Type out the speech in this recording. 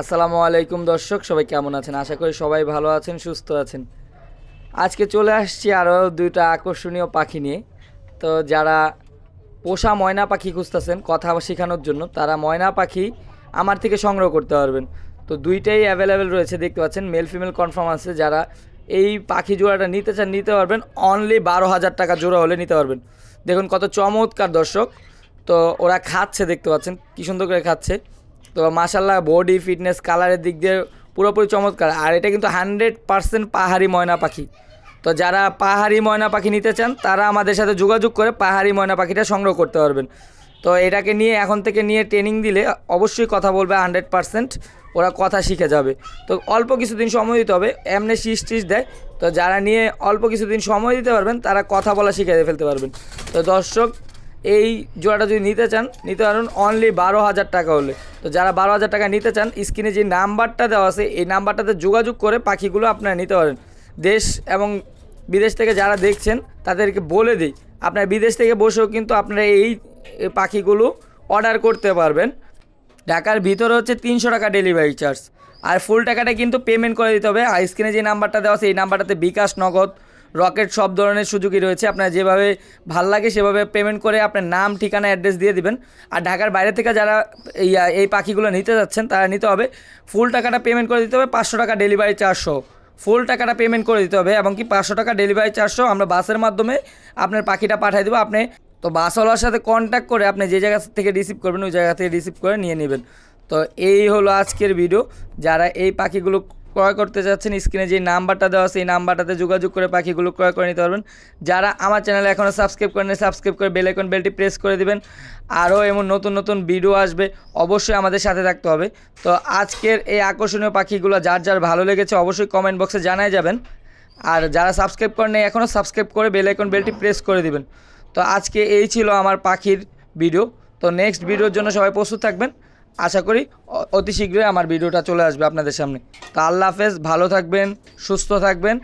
আসসালামু আলাইকুম দর্শক, সবাই কেমন আছেন? আশা করি সবাই ভালো আছেন, সুস্থ আছেন। আজকে চলে আসছি আরও দুইটা আকর্ষণীয় পাখি নিয়ে। তো যারা পোষা ময়না পাখি খুঁজতেছেন, কথা শেখানোর জন্য, তারা ময়না পাখি আমার থেকে সংগ্রহ করতে পারবেন। তো দুইটাই অ্যাভেলেবেল রয়েছে, দেখতে পাচ্ছেন মেল ফিমেল কনফার্ম আছে। যারা এই পাখি জোড়াটা নিতে চান, নিতে পারবেন। অনলি বারো হাজার টাকা জোড়া হলে নিতে পারবেন। দেখুন কত চমৎকার দর্শক। তো ওরা খাচ্ছে, দেখতে পাচ্ছেন, কী সুন্দর করে খাচ্ছে। তো মাসাল্লাহ বডি ফিটনেস কালারের দিক দিয়ে পুরোপুরি চমৎকার। আর এটা কিন্তু হান্ড্রেড পার্সেন্ট পাহাড়ি ময়না পাখি। তো যারা পাহাড়ি ময়না পাখি নিতে চান, তারা আমাদের সাথে যোগাযোগ করে পাহাড়ি ময়না পাখিটা সংগ্রহ করতে পারবেন। তো এটাকে নিয়ে এখন থেকে নিয়ে ট্রেনিং দিলে অবশ্যই কথা বলবে হান্ড্রেড পার্সেন্ট ওরা কথা শিখে যাবে। তো অল্প কিছুদিন সময় দিতে হবে এমনি শীষ টিস দেয়। তো যারা নিয়ে অল্প কিছুদিন সময় দিতে পারবেন, তারা কথা বলা শিখে ফেলতে পারবেন। তো দর্শক এই জোড়াটা যদি নিতে চান, নিতে পারেন অনলি বারো হাজার টাকা হলে। তো যারা বারো হাজার টাকা নিতে চান, স্ক্রিনে যে নাম্বারটা দেওয়া আছে, এই নাম্বারটাতে যোগাযোগ করে পাখিগুলো আপনারা নিতে পারেন। দেশ এবং বিদেশ থেকে যারা দেখছেন, তাদেরকে বলে দিই, আপনার বিদেশ থেকে বসেও কিন্তু আপনারা এই পাখিগুলো অর্ডার করতে পারবেন। ঢাকার ভিতরে হচ্ছে তিনশো টাকা ডেলিভারি চার্জ আর ফুল টাকাটা কিন্তু পেমেন্ট করে দিতে হবে। আর স্ক্রিনে যে নাম্বারটা দেওয়া আছে, এই নাম্বারটাতে বিকাশ নগদ। রকেট সব ধরনের সুযোগই রয়েছে। আপনার যেভাবে ভালো লাগে সেভাবে পেমেন্ট করে আপনার নাম, ঠিকানা অ্যাড্রেস দিয়ে দিবেন। আর ঢাকার বাইরে থেকে যারা এই পাখিগুলো নিতে যাচ্ছেন, তারা নিতে হবে। ফুল টাকাটা পেমেন্ট করে দিতে হবে, পাঁচশো টাকা ডেলিভারি চার্জসহ ফুল টাকাটা পেমেন্ট করে দিতে হবে এবং কি পাঁচশো টাকা ডেলিভারি চার্জসহ আমরা বাসের মাধ্যমে আপনার পাখিটা পাঠিয়ে দেবো। আপনি তো বাসওয়ালার সাথে কন্ট্যাক্ট করে আপনি যে জায়গা থেকে রিসিভ করবেন, ওই জায়গা থেকে রিসিভ করে নিয়ে নেবেন। তো এই হলো আজকের ভিডিও যারা এই পাখিগুলো ক্রয় করতে যাচ্ছেন, স্ক্রিনে যে নাম্বারটা দেওয়া আছে, এই নাম্বারটাতে যোগাযোগ করে পাখিগুলো ক্রয় করে নিতে পারবেন। যারা আমার চ্যানেলে এখনও সাবস্ক্রাইব করেন সাবস্ক্রাইব করে বেল আইকন, বেলটি প্রেস করে দিবেন। আরও এমন নতুন নতুন ভিডিও আসবে, অবশ্যই আমাদের সাথে থাকতে হবে। তো আজকের এই আকর্ষণীয় পাখিগুলো যার যার ভালো লেগেছে, অবশ্যই কমেন্ট বক্সে জানাই যাবেন। আর যারা সাবস্ক্রাইব করেন এখনও সাবস্ক্রাইব করে বেল আইকন, বেলটি প্রেস করে দিবেন। তো আজকে এই ছিল আমার পাখির ভিডিও। তো নেক্সট ভিডিওর জন্য সবাই প্রস্তুত থাকবেন। আশা করি অতি শীঘ্রই আমার ভিডিওটা চলে আসবে আপনাদের সামনে। তা আল্লাহ হাফেজ, ভালো থাকবেন, সুস্থ থাকবেন।